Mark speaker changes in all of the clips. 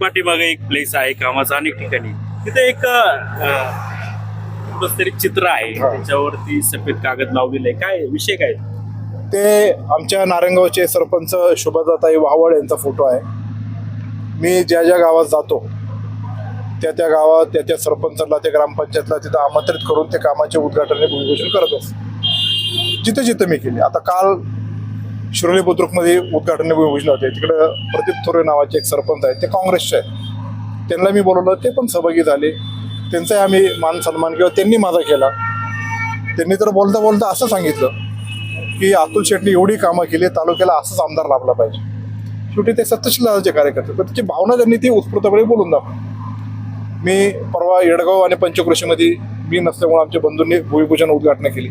Speaker 1: पाठीमागे एक प्लेस आहे कामाचा अनेक ठिकाणी. तिथे एक अं, कुठंच तरी चित्र आहे. त्याच्यावरती सफेद कागद लावलेलं आहे. काय विषय काय?
Speaker 2: ते आमच्या नारायणगावचे सरपंच शोभाताई वावळ यांचा फोटो आहे. मी ज्या ज्या गावात जातो त्या त्या गावात त्या त्या सरपंचाला त्या ग्रामपंचायतला तिथं आमंत्रित करून ते कामाचे उद्घाटन आणि भूमिपूजन करत असतो. जिथे जिथे मी केले. आता काल शिरोली बुद्रुकमध्ये उद्घाटन योजना होते. तिकडं प्रदीप थोरे नावाचे एक सरपंच आहेत ते काँग्रेसचे आहेत. त्यांना मी बोलवलं ते पण सहभागी झाले. त्यांचाही आम्ही मान सन्मान किंवा त्यांनी माझा केला. त्यांनी तर बोलता बोलता असं सांगितलं की अतुल शेटने एवढी कामं केली तालुक्याला असंच आमदार लाभला पाहिजे. शेवटी ते सत्यशीलाचे कार्यकर्ते. पण त्याची भावना त्यांनी ती उत्स्फूर्तपणे बोलून दाखवली. मी परवा येडगाव आणि पंचकृषीमध्ये मी नसल्यामुळे आमच्या बंधूंनी भूमिपूजन उद्घाटन केली.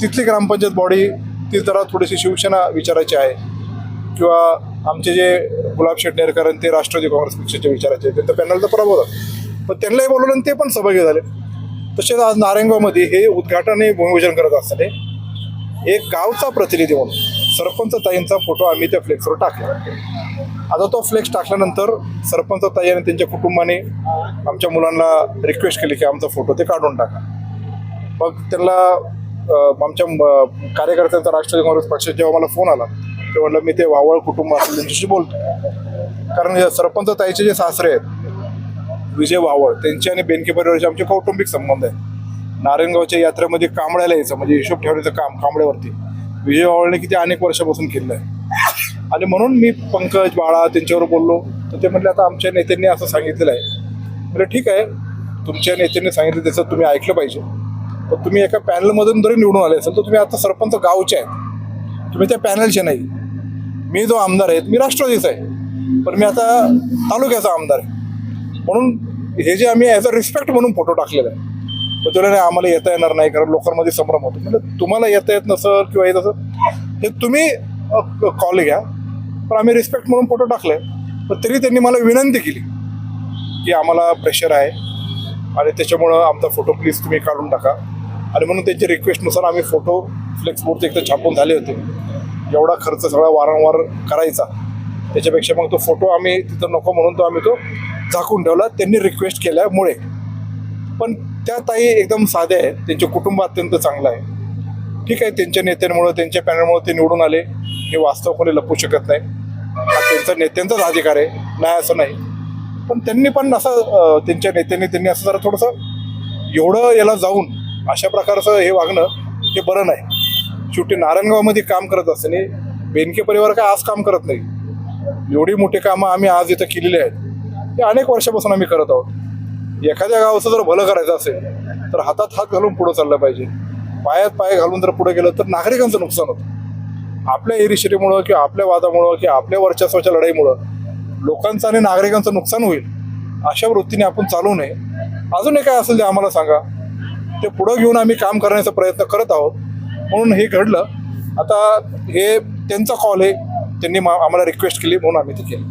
Speaker 2: तिथली ग्रामपंचायत बॉडी ती जरा थोडीशी शिवसेना विचारायची आहे. किंवा आमचे जे गुलाब शेटनेरकर आणि ते राष्ट्रवादी काँग्रेस पक्षाचे विचारायचे तर पॅनल तर झाला पण त्यांनाही बोलवलं आणि ते पण सहभागी झाले तसेच आज नारायणगावमध्ये हे उद्घाटन हे भूमिपूजन करत असताना एक गावचा प्रतिनिधी म्हणून सरपंच ताईंचा फोटो आम्ही त्या फ्लेक्सवर टाकला. आता तो फ्लेक्स टाकल्यानंतर सरपंच ताई आणि त्यांच्या कुटुंबाने आमच्या मुलांना रिक्वेस्ट केली की आमचा फोटो ते काढून टाका. मग त्यांना आमच्या कार्यकर्त्यांचा राष्ट्रवादी काँग्रेस पक्षाचा जेव्हा मला फोन आला तेव्हा म्हटलं मी ते वावळ कुटुंब असेल त्यांच्याशी बोलतो. कारण सरपंच ताईचे जे सासरे आहेत विजय वावळ त्यांचे आणि बेनके परिवाराचे आमचे कौटुंबिक संबंध आहेत. नारायणगावच्या यात्रेमध्ये कांबळ्याला यायचं म्हणजे हिशोब ठेवण्याचं काम कांबळ्यावरती. विजय वावळने किती अनेक वर्षापासून केलं आहे. आणि म्हणून मी पंकज बाळा त्यांच्यावर बोललो. तर ते म्हटले आता आमच्या नेत्यांनी असं सांगितलेलं आहे. म्हणजे ठीक आहे. तुमच्या नेत्यांनी सांगितलं त्याचं तुम्ही ऐकलं पाहिजे. तर तुम्ही एका पॅनलमधून जरी निवडून आले असेल तर तुम्ही आता सरपंच गावचे आहेत. तुम्ही त्या पॅनलचे नाही. मी जो आमदार आहे मी राष्ट्रवादीचा आहे. पण मी आता तालुक्याचा आमदार आहे. म्हणून हे जे आम्ही ॲज अ रिस्पेक्ट म्हणून फोटो टाकलेला आहे मग तुला नाही आम्हाला येता येणार नाही कारण लोकांमध्ये संभ्रम होतो. म्हणजे तुम्हाला येता येत नसल किंवा येत असं हे तुम्ही कॉल घ्या. पण आम्ही रिस्पेक्ट म्हणून फोटो टाकले. पण तरी त्यांनी मला विनंती केली की आम्हाला प्रेशर आहे. आणि त्याच्यामुळं आमचा फोटो प्लीज तुम्ही काढून टाका. आणि म्हणून त्यांच्या रिक्वेस्टनुसार आम्ही फोटो फ्लेक्सबोर्डचे एकतर छापून झाले होते. एवढा खर्च सगळा वारंवार करायचा. त्याच्यापेक्षा मग तो फोटो आम्ही तिथं नको म्हणून तो आम्ही तो झाकून ठेवला. त्यांनी रिक्वेस्ट केल्यामुळे. पण त्या ताई एकदम साध्या आहेत. त्यांचे कुटुंब अत्यंत चांगलं आहे. ठीक आहे त्यांच्या नेत्यांमुळं त्यांच्या पॅनलमुळे ते निवडून आले. हे वास्तव कोणी लपू शकत नाही. हा त्यांचा नेत्यांचाच अधिकार आहे. नाही असं नाही. पण त्यांनी पण असं त्यांच्या नेत्यांनी त्यांनी असं जरा थोडंसं एवढं याला जाऊन अशा प्रकारचं हे वागणं हे बरं नाही. शेवटी नारायणगावमध्ये काम करत असताना बेनके परिवार काय आज काम करत नाही. एवढी मोठी कामं आम्ही आज इथं केलेली आहेत. हे अनेक वर्षापासून आम्ही करत आहोत. एखाद्या गावाचं जर भलं करायचं असेल तर हातात हात घालून पुढं चाललं पाहिजे. पायात पाय घालून जर पुढे गेलं तर नागरिकांचं नुकसान होतं. आपल्या एरिशिरीमुळं किंवा आपल्या वादामुळं किंवा आपल्या वर्चस्वाच्या लढाईमुळं लोकांचं आणि नागरिकांचं नुकसान होईल अशा वृत्तीने आपण चालू नये. अजूनही काय असेल ते आम्हाला सांगा. ते पुढं घेऊन आम्ही काम करण्याचा प्रयत्न करत आहोत. म्हणून हे घडलं. आता हे त्यांचा कॉल आहे. त्यांनी मा- आम्हाला रिक्वेस्ट केली म्हणून आम्ही ते केलं.